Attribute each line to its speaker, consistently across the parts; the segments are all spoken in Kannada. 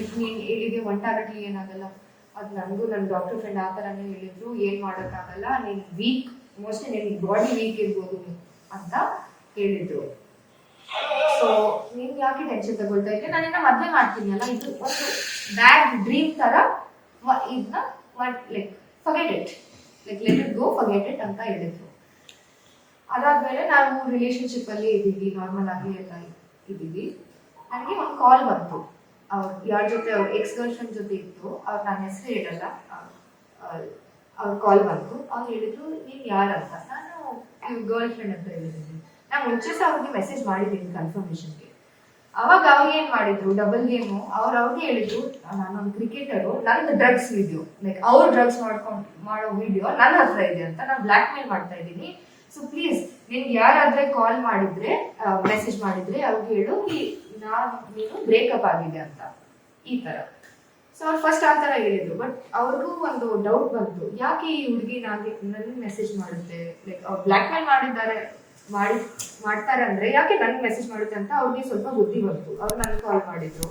Speaker 1: ಇದ್ ಹೇಳಿದೆ ಒಂಟಾಗಟ್ಲಿ ಏನಾಗಲ್ಲ ಅದು ನನಗೂ ನನ್ನ ಡಾಕ್ಟರ್ ಫ್ರೆಂಡ್ ಆ ಥರನೇ ಹೇಳಿದ್ರು, ಏನು ಮಾಡೋಕ್ಕಾಗಲ್ಲ, ನೀನು ವೀಕ್ ಮೋಸ್ಟ್ಲಿ ನಿನ್ ಬಾಡಿ ವೀಕ್ ಇರ್ಬೋದು ಅಂತ ಹೇಳಿದ್ರು. ಸೊ ನೀನ್ ಯಾಕೆ ಟೆನ್ಷನ್ ತಗೊಳ್ತಾ ನಾನು ನಾನಿನ್ನ ಮದ್ವೆ ಮಾಡ್ತೀನಿ ಅಲ್ಲ, ಇದು ಒಂದು ಬ್ಯಾಡ್ ಡ್ರೀಮ್ ವ- ಇದನ್ನ like forget it like let it go forget it ಅಂತ ಹೇಳಿದ್ರು. ಅದಾದ್ಮೇಲೆ ನಾವು ರಿಲೇಶನ್ಶಿಪ್ ಅಲ್ಲಿ ಇದ್ದೀವಿ ನಾರ್ಮಲ್ ಆಗಿ ಎಲ್ಲ ಇದ್ದೀವಿ. ನನಗೆ ಒಂದು ಕಾಲ್ ಬಂತು. ಅವ್ರು ಯಾರ ಜೊತೆ ಅವ್ರ ಎಕ್ಸ್ ಜೊತೆ ಇತ್ತು ಅವ್ರು ನನ್ನ ಹೆಸರು ಹೇಳಲ್ಲ. ಅವ್ರ ಕಾಲ್ ಬಂತು. ಅವ್ರು ಹೇಳಿದ್ರು, ನೀನ್ ಅಂತ? ನಾನು ಗರ್ಲ್ ಫ್ರೆಂಡ್ ಅಂತ ಹೇಳಿದ್ದೀನಿ. ನಾನು ಮುಂಚೆ ಸಹ ಅವ್ರಿಗೆ ಮೆಸೇಜ್ ಮಾಡಿದ್ದೀನಿ ಕನ್ಫರ್ಮೇಶನ್ಗೆ ಅವಾಗ ಅವ್ರು ಏನ್ ಮಾಡಿದ್ರು ಡಬಲ್ ಗೇಮು ಅವ್ರು ಅವ್ರಿಗೆ ಹೇಳಿದ್ರು ನಾನೊಂದು ಕ್ರಿಕೆಟರು ನನ್ನ ಡ್ರಗ್ಸ್ ವಿಡಿಯೋ ಲೈಕ್ ಅವ್ರು ಡ್ರಗ್ಸ್ ಮಾಡ್ಕೊಂಡು ಮಾಡೋ ವಿಡಿಯೋ ನನ್ನ ಹತ್ರ ಇದೆ ಅಂತ ನಾನು ಬ್ಲ್ಯಾಕ್ ಮೇಲ್ ಮಾಡ್ತಾ ಇದ್ದೀನಿ. ಸೊ ಪ್ಲೀಸ್ ನಿನ್ಗೆ ಯಾರಾದ್ರೆ ಕಾಲ್ ಮಾಡಿದ್ರೆ ಮೆಸೇಜ್ ಮಾಡಿದ್ರೆ ಅವ್ರಿಗೆ ಹೇಳು, ಈ ನಾನು ನೀನು ಬ್ರೇಕಪ್ ಆಗಿದೆ ಅಂತ. ಈ ತರ. ಸೊ ಅವ್ರು ಫಸ್ಟ್ ಆ ಥರ ಹೇಳಿದ್ರು. ಬಟ್ ಅವ್ರಿಗೂ ಒಂದು ಡೌಟ್ ಬಂತು. ಯಾಕೆ ಈ ಹುಡುಗಿ ನನಗೆ ನನಗೆ ಮೆಸೇಜ್ ಮಾಡುತ್ತೆ? ಲೈಕ್ ಅವ್ರು ಬ್ಲ್ಯಾಕ್ ಮೇಲ್ ಮಾಡಿದ್ದಾರೆ, ಮಾಡಿ, ಮಾಡ್ತಾರೆ ಅಂದ್ರೆ ಯಾಕೆ ನನ್ಗೆ ಮೆಸೇಜ್ ಮಾಡುತ್ತೆ ಅಂತ ಅವ್ರಿಗೆ ಸ್ವಲ್ಪ ಬುದ್ಧಿ ಬಂತು. ಅವ್ರು ನನಗೆ ಕಾಲ್ ಮಾಡಿದ್ರು.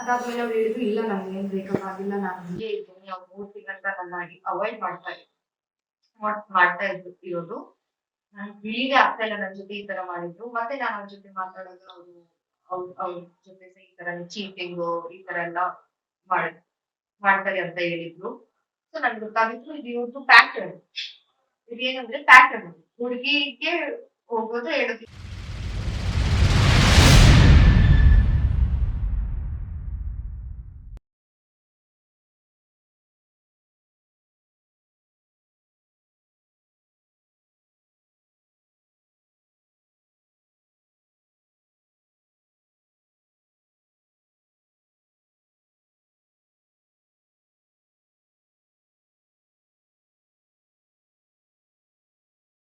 Speaker 1: ಅದಾದ್ಮೇಲೆ ಅವ್ರು ಹೇಳಿದ್ರು, ಇಲ್ಲ ನನ್ಗೆ ಏನ್ ಬ್ರೇಕಪ್ ಆಗಿಲ್ಲ. ನಾನು ಹೀಗೆ ಇದ್ದೀನಿ. ಅವ್ರು ಮೂರು ತಿಂಗಳಿಂದ ನನ್ನಾಗಿ ಅವಾಯ್ಡ್ ಮಾಡ್ತಾ ಮಾಡ್ತಾ ಇದ್ರು ಇರೋದು. ನನ್ ಬಿಳಿಗೆ ಆಗ್ತಾ ಇಲ್ಲ ನನ್ನ ಜೊತೆ ಈ ತರ ಮಾಡಿದ್ರು. ಮತ್ತೆ ನಾನು ಅವ್ರ ಜೊತೆ ಮಾತಾಡೋದು, ಅವರು ಅವ್ರ ಅವ್ರ ಜೊತೆ ಈ ತರ ಚೀಟಿಂಗು ಈ ತರ ಎಲ್ಲ ಮಾಡ್, ಮಾಡ್ತಾರೆ ಅಂತ ಹೇಳಿದ್ರು. ಸೊ ನನ್ಗೆ ಗೊತ್ತಾಗಿತ್ತು ಇದು ಇವ್ರದ್ದು ಪ್ಯಾಟರ್ನ್ ಇದೇನಂದ್ರೆ ಪ್ಯಾಟರ್ನ್ ಹುಡುಗಿಗೆ ಹೋಗೋದು ಹೇಳೋದು